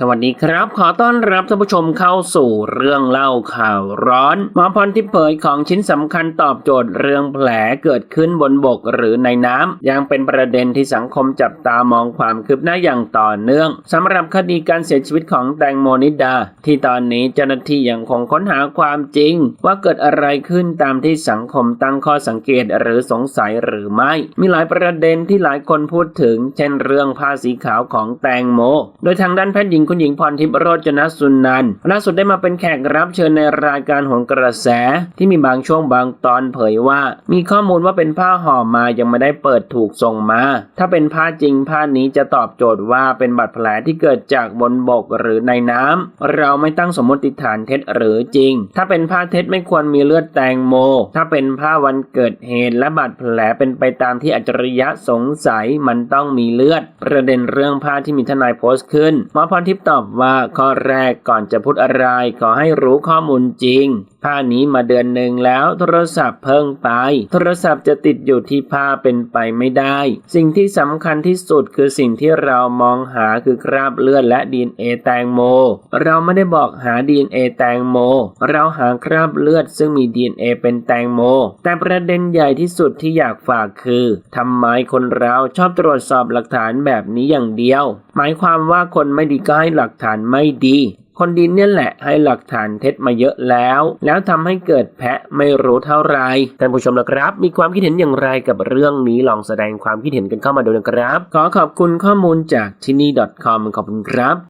สวัสดีครับ ขอต้อนรับท่านผู้ชมเข้าสู่เรื่องเล่าข่าวร้อนหมอพรทิพย์เผยของชิ้นสำคัญตอบโจทย์เรื่องแผลเกิดขึ้นบนบกหรือในน้ำยังเป็นประเด็นที่สังคมจับตามองความคืบหน้าอย่างต่อเนื่องสำหรับคดีการเสียชีวิตของแตงโมนิดา ที่ตอนนี้เจ้าหน้าที่ยังคงค้นหาความจริง ว่าเกิดอะไรขึ้นตามที่สังคมตั้งข้อสังเกตหรือสงสัยหรือไม่ มีหลายประเด็นที่หลายคนพูดถึง เช่นเรื่องผ้าสีขาวของแตงโม โดยทางด้านแพทย์หญิงคุณหญิงพรทิพย์โรจนสุนันท์ล่าสุดได้มาเป็นแขกรับเชิญในรายการหนกระแส ที่มีบางช่วงบางตอนเผยว่า มีข้อมูลว่าเป็นผ้าห่อมายังไม่ได้เปิดถูกส่งมา ถ้าเป็นผ้าจริงผ้านี้จะตอบโจทย์ว่าเป็นบาดแผลที่เกิดจากบนบกหรือในน้ำเราไม่ตั้งสมมติฐานเท็จหรือจริง ถ้าเป็นผ้าเท็จไม่ควรมีเลือดแตงโม ถ้าเป็นผ้าวันเกิดเหตุและบาดแผลเป็นไปตามที่อัจฉริยะสงสัยมันต้องมีเลือด ประเด็นเรื่องผ้าที่มีทนายโพสต์ขึ้นหมอพรทิพย์ตอบว่าข้อแรกก่อนจะพูดอะไร ขอให้รู้ข้อมูลจริง ผ้านี้มาเดือนหนึ่งแล้วโทรศัพท์เพิ่งไป โทรศัพท์จะติดอยู่ที่ผ้าเป็นไปไม่ได้ สิ่งที่สำคัญที่สุดคือสิ่งที่เรามองหาคือคราบเลือดและดีเอ็นเอแตงโม เราไม่ได้บอกหาดีเอ็นเอแตงโม เราหาคราบเลือดซึ่งมีดีเอเป็นแตงโม แต่ประเด็นใหญ่ที่สุดที่อยากฝากคือทำไมคนเราชอบตรวจสอบหลักฐานแบบนี้อย่างเดียว หมายความว่าคนไม่ดีก็ให้หลักฐานไม่ดี คนดีเนี่ยแหละให้หลักฐานเท็จมาเยอะแล้ว แล้วทำให้เกิดแพะไม่รู้เท่าไรท่านผู้ชมนะครับ มีความคิดเห็นอย่างไรกับเรื่องนี้ลองแสดงความคิดเห็นกันเข้ามาดูนะครับ ขอขอบคุณข้อมูลจากที่นี่ .com ขอบคุณครับ